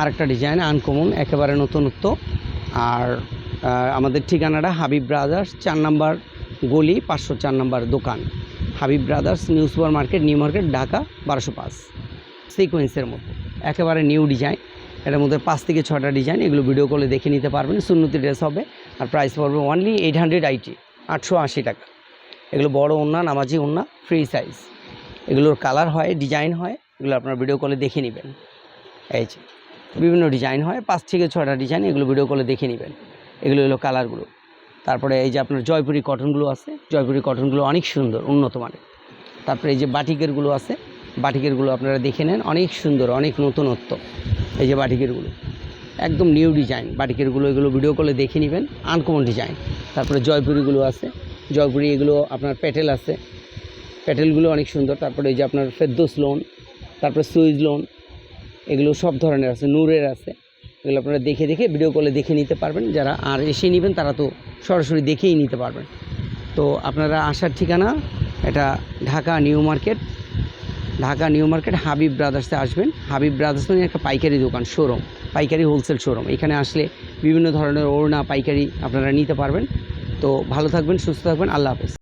আরেকটা design uncommon একেবারে নতুনত্ব। আর আমাদের ঠিকানাটা হাবিব ব্রাদার্স, চার নাম্বার গলি, পাঁচশো চার নাম্বার দোকান। Habib brothers, new super market, new market, Dhaka, বারোশো পাঁচ। সিকোয়েন্সের মতো। একেবারে নিউ ডিজাইন এটার মধ্যে পাঁচ থেকে ছটা ডিজাইন এগুলো ভিডিও কলে দেখে নিতে পারবেন। সুন্নতি ড্রেস হবে। আর প্রাইস পড়বে অনলি এইট হান্ড্রেড আইটি আটশো আশি টাকা। এগুলো বড় ওন্না নামাজি ওন্না ফ্রি সাইজ এগুলোর কালার হয় ডিজাইন হয়, এগুলো আপনার ভিডিও কলে দেখে নেবেন। এই যে। বিভিন্ন ডিজাইন হয়, পাঁচ থেকে ছটা ডিজাইন এগুলো ভিডিও কলে দেখে নেবেন। এগুলো হলো কালারগুলো তারপরে এই যে আপনার জয়পুরি কটনগুলো আছে, জয়পুরি কটনগুলো অনেক সুন্দর, উন্নত মানের। তারপরে এই যে বাটিকেরগুলো আছে বাটিকেরগুলো আপনারা দেখে নেন, অনেক সুন্দর, অনেক নতুনত্ব। এই যে বাটিকেরগুলো একদম নিউ ডিজাইন বাটিকেরগুলো এগুলো ভিডিও কলে দেখে নেবেন আনকমন ডিজাইন তারপরে জয়পুরিগুলো আছে, জয়পুরি এগুলো আপনার প্যাটেল আছে। প্যাটেলগুলো অনেক সুন্দর। তারপরে এই যে আপনার ফেদ্দোস লোন তারপরে সুইজ লোন এগুলো সব ধরনের আছে, নূরের আছে। এগুলো আপনারা দেখে দেখে ভিডিও কলে দেখে নিতে পারবেন। যারা আর এসে নেবেন, তারা তো সরাসরি দেখেই নিতে পারবেন। তো আপনারা আসার ঠিকানা, এটা Dhaka new market. Dhaka new market, Habib ব্রাদার্সে আসবেন। হাবিব ব্রাদার্স মানে একটা পাইকারি দোকান শোরুম পাইকারি হোলসেল শোরুম এখানে আসলে বিভিন্ন ধরনের ওড়না, পাইকারি আপনারা নিতে পারবেন। তো ভালো থাকবেন, সুস্থ থাকবেন। আল্লাহ হাফেজ।